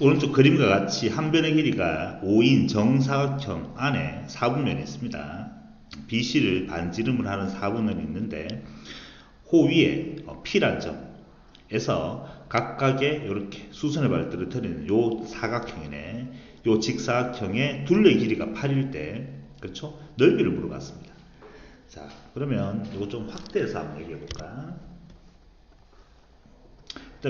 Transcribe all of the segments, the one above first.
오른쪽 그림과 같이 한 변의 길이가 5인 정사각형 안에 4분면이 있습니다. BC를 반지름을 하는 4분면이 있는데 호 위에 어, P란 점에서 각각의 이렇게 수선의 발들을 드리는 요 사각형이네. 요 직사각형의 둘레 길이가 8일 때 그렇죠? 넓이를 물어봤습니다. 자, 그러면 이거 좀 확대해서 한번 얘기해 볼까?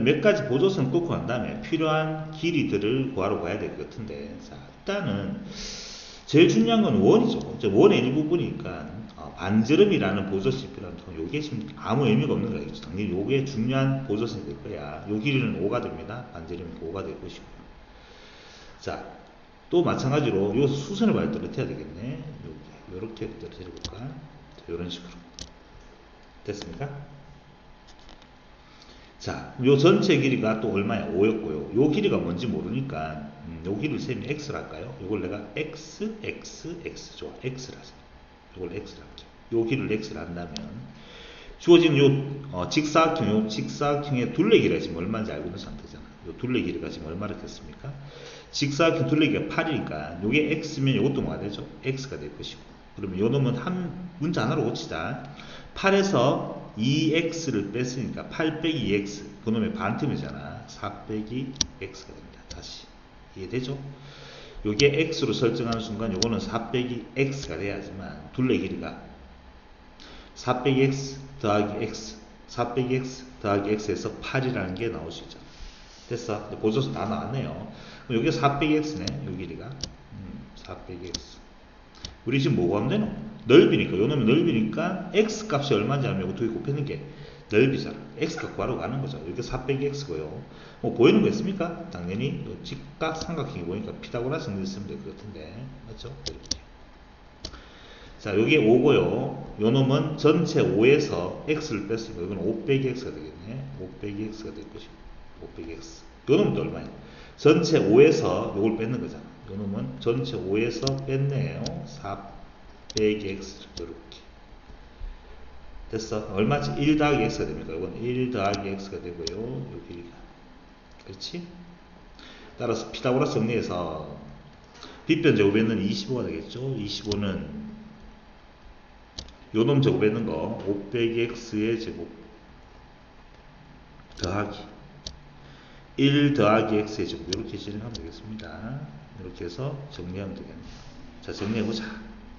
몇 가지 보조선 끄고 난 다음에 필요한 길이들을 구하러 가야 될 것 같은데, 자, 일단은 제일 중요한 건 원이죠. 원의 일부분이니까 어, 반지름이라는 보조선이 필요한 통 요게 지금 아무 의미가 없는 거겠죠. 당연히 요게 중요한 보조선이 될 거야. 요 길이는 5가 됩니다. 반지름이 5가 될 것이고요. 자, 또 마찬가지로 요 수선을 발달을 해야 되겠네. 요렇게 떨어뜨려 볼까? 자, 요런 식으로. 됐습니까? 자, 요 전체 길이가 또 얼마야? 5였고요. 요 길이가 뭔지 모르니까 음, 요 길이를 세면 x를 할까요? 요걸 내가 x, x, x 좋아. x를 하자. 요걸 x를 할게요. 요 길이를 x를 한다면 주어진 요 어, 직사각형, 요 직사각형의 둘레 길이가 지금 얼마인지 알고 있는 상태잖아. 요 둘레 길이가 지금 얼마나 됐습니까? 직사각형 둘레 길이가 8이니까 요게 x면 요것도 뭐가 되죠? x가 될 것이고. 그러면 요 놈은 한 문자 하나로 고치자. 8에서 2x를 뺐으니까 8 빼기 2x 그놈의 반틈이잖아. 4 빼기 x가 됩니다. 다시. 이해되죠? 요게 x로 설정하는 순간 요거는 4 빼기 x가 돼야지만 둘레 길이가 4 빼기 x 더하기 x 4 빼기 x 더하기 x에서 8이라는 게 나올 수 있잖아. 됐어? 보조서 다 나왔네요. 그럼 요게 4 빼기 x네 요 길이가. 음, 4 빼기 x 우리 지금 뭐가 안 되노? 넓이니까 요 놈이 넓이니까 x 값이 얼마인지 알면 이거 두개 곱하는 게 넓이잖아. X 값 구하러 가는 거죠. 이렇게 4 빼기 x고요. 뭐 보이는 거 있습니까? 당연히 요 직각 삼각형이 보니까 피타고라스 정리 쓰면 될 것 같은데. 맞죠? 이렇게. 자 요게 5고요. 요 놈은 전체 5에서 x를 뺐으니까 이건 5 빼기 x가 되겠네. 5 빼기 x가 될 것이고 5 빼기 x. 요 놈은 또 얼마냐 전체 5에서 요걸 뺏는 거잖아. 요 놈은 전체 5에서 뺐네요. 4 빼기 x 이렇게. 됐어? 얼마지 1 더하기 x가 됩니까 이건 1 더하기 x가 되고요. 요 길이가. 그렇지? 따라서 피타고라스 정리해서 빗변 제곱에는 25가 되겠죠? 25는 요놈 제곱에는 거5 빼기 x의 제곱 더하기 1 더하기 x의 제곱. 이렇게 진행하면 되겠습니다. 이렇게 해서 정리하면 되겠네요. 자 정리해보자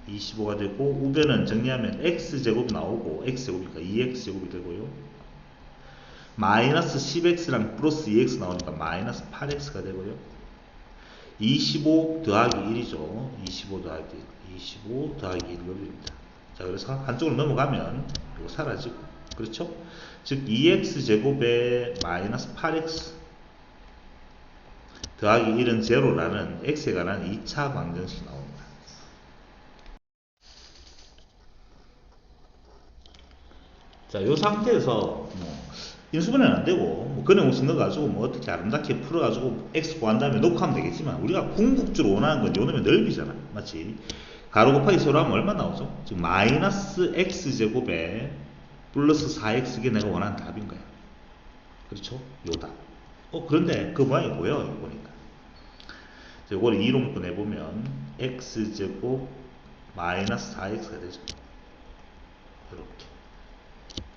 25가 되고 우변은 정리하면 x제곱이 나오고 x제곱이니까 2x제곱이 되고요. 마이너스 10x랑 플러스 2x 나오니까 마이너스 8x가 되고요. 25 더하기 1이죠. 25 더하기 25 더하기 1 여기입니다. 자 그래서 한쪽으로 넘어가면 이거 사라지고. 그렇죠? 즉 2x제곱에 마이너스 8x 더하기 1은 제로라는 x에 관한 2차 방정식이 나옵니다 자, 이 상태에서 뭐 인수분해는 안 되고 뭐 근해공식 넣어가지고 뭐 어떻게 아름답게 풀어 가지고 x 구한 다음에 놓고 하면 되겠지만 우리가 궁극적으로 원하는 건 요놈의 넓이잖아, 맞지? 가로 곱하기 세로 하면 얼마 나오죠? 지금 마이너스 x 제곱에 플러스 4x 게 내가 원하는 답인 거야. 그렇죠? 요답. 어 그런데 그 모양이 보여 이거 보니까. 자, 이거를 2로 묶어내보면 x 제곱 마이너스 4x가 되죠. 이렇게.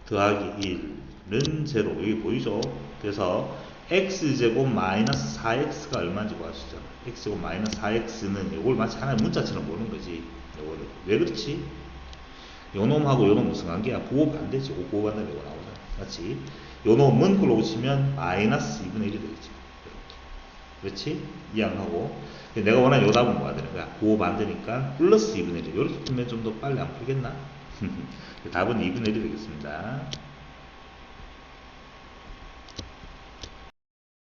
더하기 1은 제로 여기 보이죠? 그래서 x제곱 마이너스 4x가 얼마인지 구하시죠 x제곱 마이너스 4x는 이걸 마치 하나의 문자처럼 보는 거지 요거를 왜 그렇지? 요놈하고 요놈 무슨 관계야? 부호 반대지 부호 반대로 이거 나오잖아 맞지? 요놈은 걸로 오시면 마이너스 2분의 1이 되겠지 그렇지? 이해하고 내가 원하는 요 답은 뭐가 되는 거야? 부호 반대니까 플러스 2분의 1 이렇게 풀면 좀 더 빨리 안 풀겠나? 답은 2분의 1이 되겠습니다.